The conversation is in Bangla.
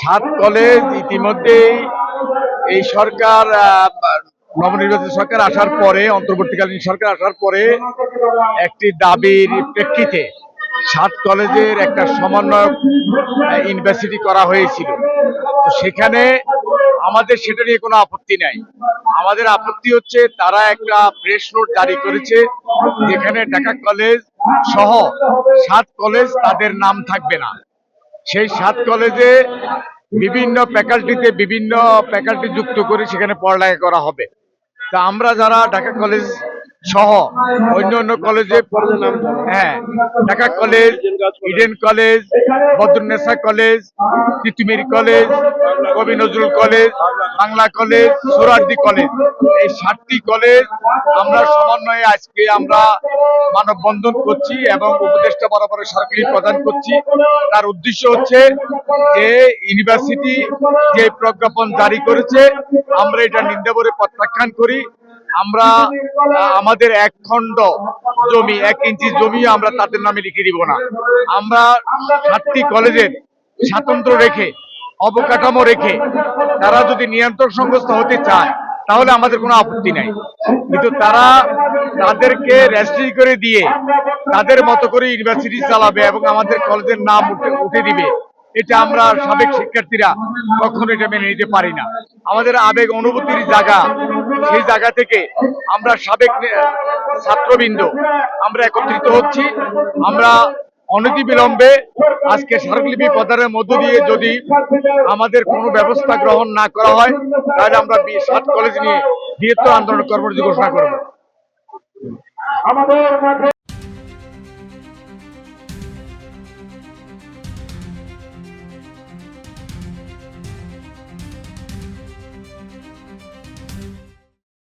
সাত কলেজ ইতিমধ্যেই এই সরকার নবনির্বাচিত সরকার আসার পরে, অন্তর্বর্তীকালীন সরকার আসার পরে একটি দাবির প্রেক্ষিতে সাত কলেজের একটা সমন্বয় ইউনিভার্সিটি করা হয়েছিল। তো সেখানে আমাদের সেটা নিয়ে কোনো আপত্তি নাই। আমাদের আপত্তি হচ্ছে তারা একটা প্রেস নোট জারি করেছে, যেখানে ঢাকা কলেজ সহ সাত কলেজ তাদের নাম থাকবে না। সেই সাত কলেজে বিভিন্ন ফ্যাকাল্টিতে বিভিন্ন ফ্যাকাল্টি যুক্ত করে সেখানে পড়ালেখা করা হবে। তা আমরা যারা ঢাকা কলেজ সহ অন্য অন্য কলেজে হ্যাঁ Dhaka college Eden college Badrunnesa college Titumir college Kabi Nazrul college Bangla college Suhrawardy college এই সাতটি কলেজ আমরা সমন্বয়ে আজকে আমরা মানববন্ধন করছি এবং উপদেষ্টা বরাবর সরকারি প্রদান করছি। তার উদ্দেশ্য হচ্ছে যে ইউনিভার্সিটি যে প্রজ্ঞাপন জারি করেছে, আমরা এটা নিন্দা করে প্রত্যাখ্যান করি। আমরা আমাদের এক খণ্ড জমি, এক ইঞ্চি জমি আমরা তাদের নামে লিখে দিব না। আমরা সাতটি কলেজের স্বাতন্ত্র রেখে, অবকাঠামো রেখে তারা যদি নিয়ন্ত্রণ সংস্থা হতে চায়, তাহলে আমাদের কোনো আপত্তি নাই। কিন্তু তারা তাদেরকে রেজিস্ট্রি করে দিয়ে তাদের মতো করে ইউনিভার্সিটি চালাবে এবং আমাদের কলেজের নাম উঠে দিবে। এটা আমরা সাবেক শিক্ষার্থীরা কখনো এটা মেনে নিতে পারি না। আমাদের আবেগ অনুভূতির জায়গা, সেই জায়গা থেকে আমরা সাবেক ছাত্রবৃন্দ, আমরা একত্রিত হচ্ছি। আমরা অনতি বিলম্বে আজকে স্মারকলিপি প্রদানের মধ্য দিয়ে যদি আমাদের কোনো ব্যবস্থা গ্রহণ না করা হয়, তাহলে আমরা সাত কলেজ নিয়ে বৃহত্তর আন্দোলন কর্মসূচি ঘোষণা করব।